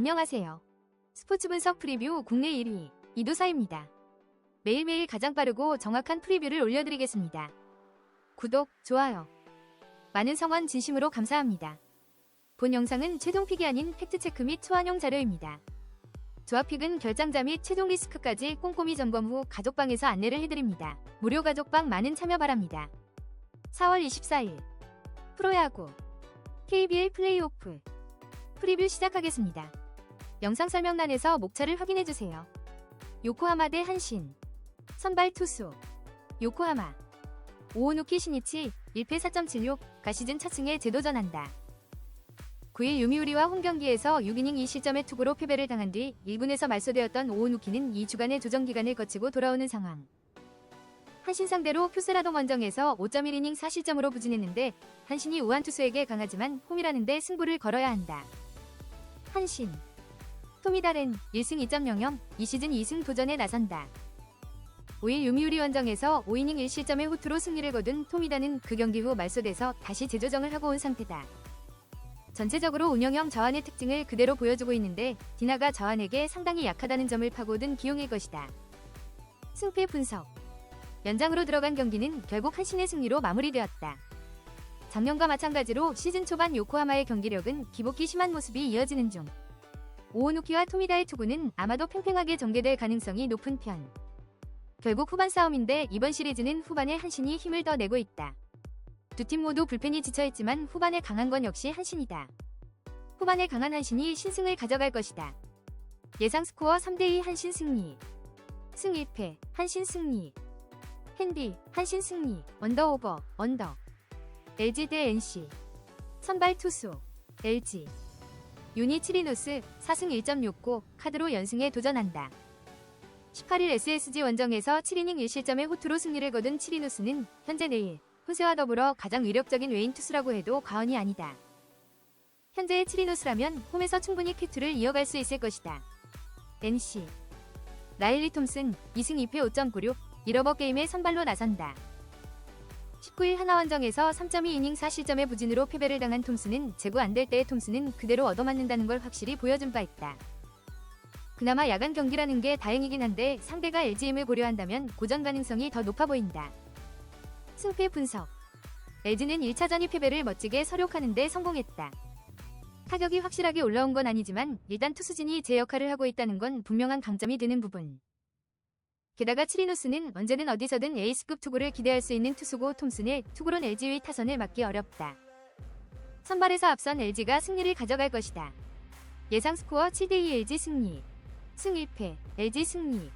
안녕하세요. 스포츠 분석 프리뷰 국내 1위 이도사입니다. 매일매일 가장 빠르고 정확한 프리뷰를 올려드리겠습니다. 구독, 좋아요. 많은 성원 진심으로 감사합니다. 본 영상은 최종픽이 아닌 팩트체크 및 초안용 자료입니다. 조합픽은 결장자 및 최종 리스크까지 꼼꼼히 점검 후 가족방에서 안내를 해드립니다. 무료 가족방 많은 참여 바랍니다. 4월 24일 프로야구 KBL 플레이오프 프리뷰 시작하겠습니다. 영상 설명란에서 목차를 확인해주세요. 요코하마 대 한신 선발 투수 요코하마 오오누키 시니치 1패 4.76 가시즌 첫 승에 재도전한다. 9일 유미우리와 홈경기에서 6이닝 2실점의 투구로 패배를 당한 뒤 1군에서 말소되었던 오오누키는 2주간의 조정 기간을 거치고 돌아오는 상황. 한신 상대로 큐세라동 원정에서 5.1이닝 4실점으로 부진했는데 한신이 우한 투수에게 강하지만 홈이라는데 승부를 걸어야 한다. 한신 토미다렌 1승 2.00 이 시즌 2승 도전에 나선다. 5일 유미우리 원정에서 5이닝 1실점의 호투로 승리를 거둔 토미다는 그 경기 후 말소돼서 다시 재조정을 하고 온 상태다. 전체적으로 운영형 저한의 특징을 그대로 보여주고 있는데 디나가 저한에게 상당히 약하다는 점을 파고든 기용일 것이다. 승패 분석 연장으로 들어간 경기는 결국 한신의 승리로 마무리되었다. 작년과 마찬가지로 시즌 초반 요코하마의 경기력은 기복기 심한 모습이 이어지는 중. 오오누키와 토미다의 투구는 아마도 팽팽하게 전개될 가능성이 높은 편. 결국 후반 싸움인데 이번 시리즈는 후반에 한신이 힘을 더 내고 있다. 두 팀 모두 불펜이 지쳐있지만 후반에 강한 건 역시 한신이다. 후반에 강한 한신이 신승을 가져갈 것이다. 예상 스코어 3대2 한신 승리. 승 1패, 한신 승리. 핸디, 한신 승리, 언더 오버, 언더. LG 대 NC. 선발 투수, LG. 유니 치리노스 4승 1.69 카드로 연승에 도전한다. 18일 SSG 원정에서 7이닝 1실점의 호투로 승리를 거둔 치리노스는 현재 내일 호세와 더불어 가장 위력적인 외인 투수라고 해도 과언이 아니다. 현재의 치리노스라면 홈에서 충분히 퀴투를 이어갈 수 있을 것이다. NC 라일리 톰슨 2승 2패 5.96 1오버 게임에 선발로 나선다. 19일 하나원정에서 3.2이닝 4실점의 부진으로 패배를 당한 톰스는 제구 안 될 때의 톰스는 그대로 얻어맞는다는 걸 확실히 보여준 바 있다. 그나마 야간 경기라는 게 다행이긴 한데 상대가 LG임을 고려한다면 고전 가능성이 더 높아 보인다. 승패 분석 LG는 1차전이 패배를 멋지게 서력하는데 성공했다. 타격이 확실하게 올라온 건 아니지만 일단 투수진이 제 역할을 하고 있다는 건 분명한 강점이 되는 부분. 게다가 치리노스는 언제든 어디서든 에이스급 투구를 기대할 수 있는 투수고 톰슨의 투구론 LG의 타선을 막기 어렵다. 선발에서 앞선 LG가 승리를 가져갈 것이다. 예상 스코어 7대2 LG 승리. 승 1패 LG 승리.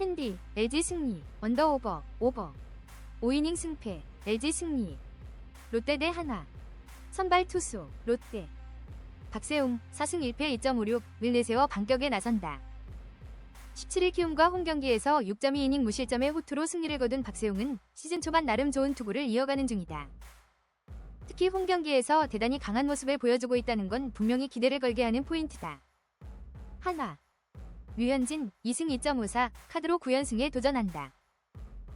핸디 LG 승리. 언더오버 오버. 5이닝 승패 LG 승리. 롯데 대 하나. 선발 투수 롯데. 박세웅 4승 1패 2.56을 내세워 반격에 나선다. 17일 키움과 홈경기에서 6.2이닝 무실점의 호투로 승리를 거둔 박세웅은 시즌 초반 나름 좋은 투구를 이어가는 중이다. 특히 홈경기에서 대단히 강한 모습을 보여주고 있다는 건 분명히 기대를 걸게 하는 포인트다. 하나. 류현진 2승 2.54 카드로 9연승에 도전한다.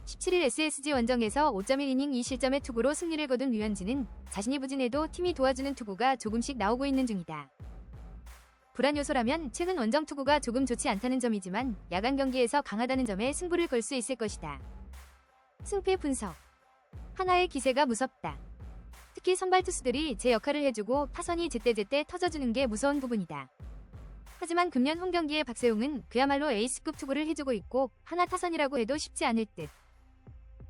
17일 SSG 원정에서 5.1이닝 2실점의 투구로 승리를 거둔 류현진은 자신이 부진해도 팀이 도와주는 투구가 조금씩 나오고 있는 중이다. 불안 요소라면 최근 원정 투구가 조금 좋지 않다는 점이지만 야간 경기에서 강하다는 점에 승부를 걸 수 있을 것이다. 승패 분석. 하나의 기세가 무섭다. 특히 선발 투수들이 제 역할을 해주고 타선이 제때제때 터져주는 게 무서운 부분이다. 하지만 금년 홈 경기의 박세웅은 그야말로 에이스급 투구를 해주고 있고 하나 타선이라고 해도 쉽지 않을 듯.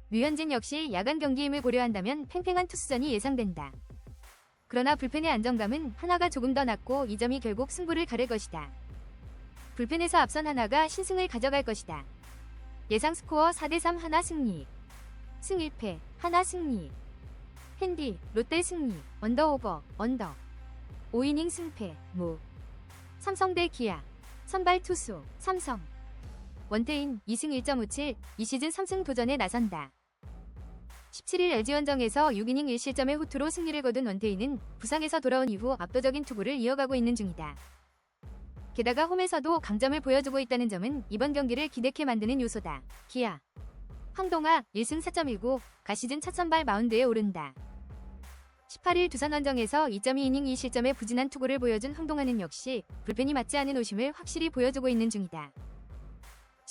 류현진 역시 야간 경기임을 고려한다면 팽팽한 투수전이 예상된다. 그러나 불펜의 안정감은 하나가 조금 더 낮고 이 점이 결국 승부를 가를 것이다. 불펜에서 앞선 하나가 신승을 가져갈 것이다. 예상 스코어 4대3 하나 승리. 승 1패 하나 승리. 핸디 롯데 승리. 언더 오버 언더. 5이닝 승패 무. 삼성 대 기아. 선발 투수 삼성. 원태인 2승 1.57 이 시즌 3승 도전에 나선다. 17일 LG원정에서 6이닝 1실점의 호투로 승리를 거둔 원태인은 부상에서 돌아온 이후 압도적인 투구를 이어가고 있는 중이다. 게다가 홈에서도 강점을 보여주고 있다는 점은 이번 경기를 기대케 만드는 요소다. 기아 황동아 1승 4.19 가시즌 첫 선발 마운드에 오른다. 18일 두산 원정에서 2.2이닝 2실점의 부진한 투구를 보여준 황동환은 역시 불펜이 맞지 않은 오심을 확실히 보여주고 있는 중이다.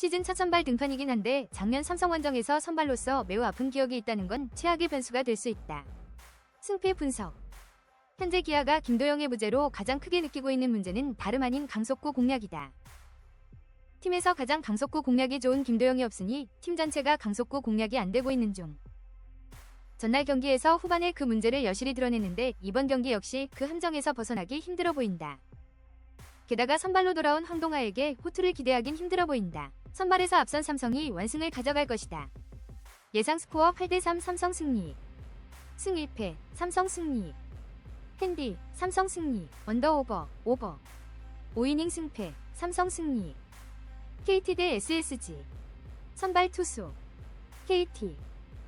시즌 첫 선발 등판이긴 한데 작년 삼성 원정에서 선발로서 매우 아픈 기억이 있다는 건 최악의 변수가 될 수 있다. 승패 분석 현재 기아가 김도영의 부재로 가장 크게 느끼고 있는 문제는 다름 아닌 강속구 공략이다. 팀에서 가장 강속구 공략이 좋은 김도영이 없으니 팀 전체가 강속구 공략이 안 되고 있는 중. 전날 경기에서 후반에 그 문제를 여실히 드러냈는데 이번 경기 역시 그 함정에서 벗어나기 힘들어 보인다. 게다가 선발로 돌아온 황동아에게 호투를 기대하긴 힘들어 보인다. 선발에서 앞선 삼성이 완승을 가져갈 것이다. 예상 스코어 8대3 삼성 승리. 승 1패 삼성 승리. 핸디 삼성 승리. 언더오버 오버. 5이닝 승패 삼성 승리. KT 대 SSG. 선발 투수. KT.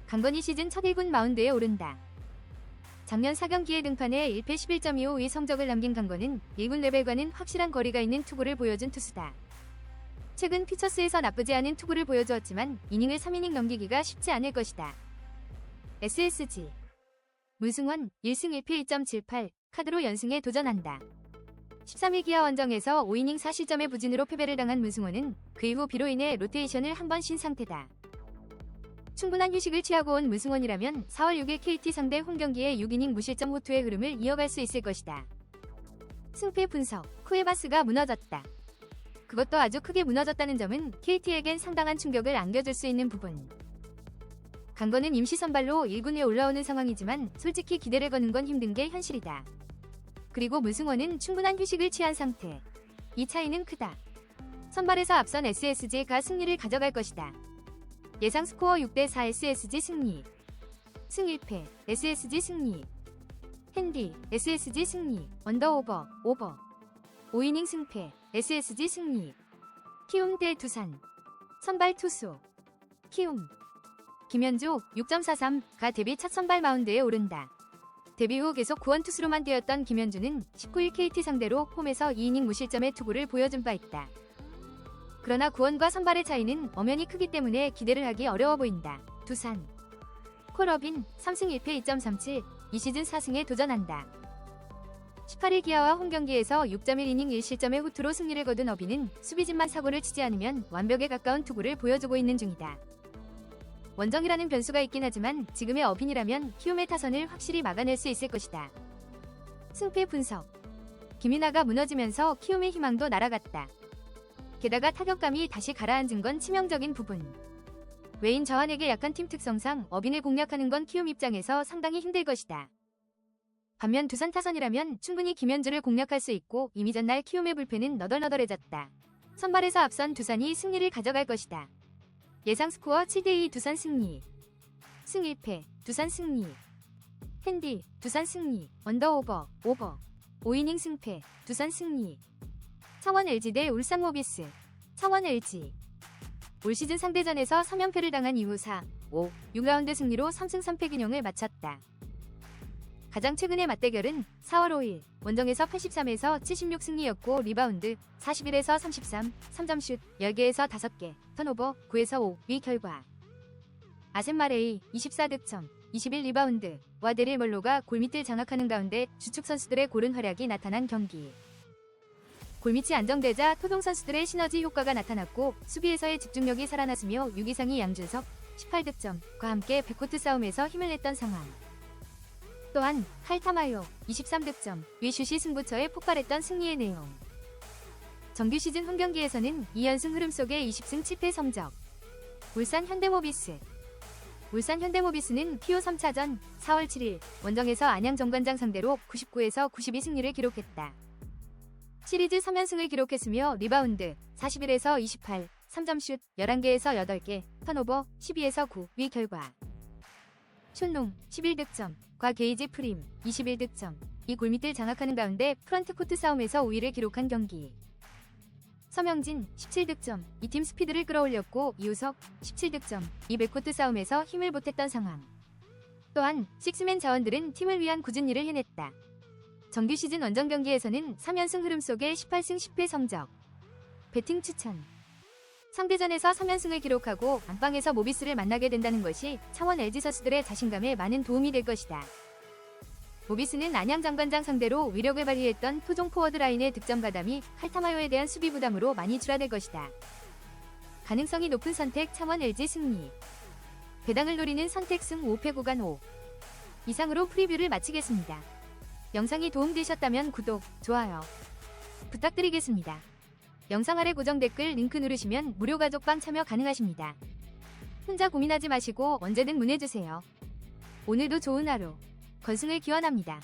강건희 시즌 첫 1군 마운드에 오른다. 작년 4경기에 등판해 1패 11.25의 성적을 남긴 강건은 1군 레벨과는 확실한 거리가 있는 투구를 보여준 투수다. 최근 피처스에서 나쁘지 않은 투구를 보여주었지만 이닝을 3이닝 넘기기가 쉽지 않을 것이다. SSG 문승원 1승 1패 2.78 카드로 연승에 도전한다. 13일 기아 원정에서 5이닝 4실점의 부진으로 패배를 당한 문승원은 그 이후 비로 인해 로테이션을 한 번 쉰 상태다. 충분한 휴식을 취하고 온 문승원이라면 4월 6일 KT 상대 홈경기에 6이닝 무실점 호투의 흐름을 이어갈 수 있을 것이다. 승패 분석 쿠에바스가 무너졌다. 그것도 아주 크게 무너졌다는 점은 KT에겐 상당한 충격을 안겨줄 수 있는 부분. 강건은 임시 선발로 1군에 올라오는 상황이지만 솔직히 기대를 거는 건 힘든 게 현실이다. 그리고 문승원은 충분한 휴식을 취한 상태. 이 차이는 크다. 선발에서 앞선 SSG가 승리를 가져갈 것이다. 예상 스코어 6대4 SSG 승리. 승 1패 SSG 승리. 핸디 SSG 승리. 언더오버 오버. 5이닝 승패 SSG 승리. 키움 대 두산. 선발 투수. 키움. 김현주 6.43가 데뷔 첫 선발 마운드에 오른다. 데뷔 후 계속 구원 투수로만 뛰었던 김현주는 19일 KT 상대로 홈에서 2이닝 무실점의 투구를 보여준 바 있다. 그러나 구원과 선발의 차이는 엄연히 크기 때문에 기대를 하기 어려워 보인다. 두산 콜업인 3승 1패 2.37, 이 시즌 4승에 도전한다. 18일 기아와 홈경기에서 6.1이닝 1실점의 후투로 승리를 거둔 어빈은 수비진만 사고를 치지 않으면 완벽에 가까운 투구를 보여주고 있는 중이다. 원정이라는 변수가 있긴 하지만 지금의 어빈이라면 키움의 타선을 확실히 막아낼 수 있을 것이다. 승패 분석 김이나가 무너지면서 키움의 희망도 날아갔다. 게다가 타격감이 다시 가라앉은 건 치명적인 부분. 외인 저한에게 약한 팀 특성상 어빈을 공략하는 건 키움 입장에서 상당히 힘들 것이다. 반면 두산 타선이라면 충분히 김현주를 공략할 수 있고 이미 전날 키움의 불펜은 너덜너덜해졌다. 선발에서 앞선 두산이 승리를 가져갈 것이다. 예상 스코어 7대2 두산 승리. 승 1패 두산 승리. 핸디 두산 승리. 언더오버 오버. 5이닝 승패 두산 승리. 창원 LG 대 울산 모비스. 창원 LG. 올 시즌 상대전에서 3연패를 당한 이후 4, 5, 6라운드 승리로 3승 3패 균형을 마쳤다. 가장 최근의 맞대결은 4월 5일 원정에서 83에서 76 승리였고 리바운드 41에서 33, 3점슛 10개에서 5개, 턴오버 9에서 5 위 결과. 아셈마레이 24득점, 21 리바운드, 와 데릴 멀로가 골밑을 장악하는 가운데 주축 선수들의 고른 활약이 나타난 경기. 골밑이 안정되자 토동 선수들의 시너지 효과가 나타났고 수비에서의 집중력이 살아났으며 6위상이 양준석 18득점과 함께 백코트 싸움에서 힘을 냈던 상황. 또한 칼타마요 23득점, 위슛이 승부처에 폭발했던 승리의 내용. 정규 시즌 홈 경기에서는 2연승 흐름 속에 20승 7패 성적. 울산 현대모비스 울산 현대모비스는 피오 3차전 4월 7일 원정에서 안양 정관장 상대로 99에서 92 승리를 기록했다. 시리즈 3연승을 기록했으며 리바운드 41에서 28, 3점슛 11개에서 8개, 턴오버 12에서 9위 결과. 촌농 11득점 과 게이지 프림 21득점. 이 골밑을 장악하는 가운데 프런트 코트 싸움에서 우위를 기록한 경기. 서명진 17득점, 이 팀 스피드를 끌어올렸고 이우석 17득점, 이 백코트 싸움에서 힘을 보탰던 상황. 또한 식스맨 자원들은 팀을 위한 굳은 일을 해냈다. 정규 시즌 원정 경기에서는 3연승 흐름 속에 18승 10패 성적. 배팅 추천. 상대전에서 3연승을 기록하고 안방에서 모비스를 만나게 된다는 것이 창원 LG 선수들의 자신감에 많은 도움이 될 것이다. 모비스는 안양 장관장 상대로 위력을 발휘했던 토종 포워드 라인의 득점 가담이 칼타마요에 대한 수비 부담으로 많이 줄어들 것이다. 가능성이 높은 선택 창원 LG 승리. 배당을 노리는 선택 승 5패 구간 5. 이상으로 프리뷰를 마치겠습니다. 영상이 도움되셨다면 구독, 좋아요 부탁드리겠습니다. 영상 아래 고정 댓글 링크 누르시면 무료 가족방 참여 가능하십니다. 혼자 고민하지 마시고 언제든 문의주세요. 오늘도 좋은 하루. 건승을 기원합니다.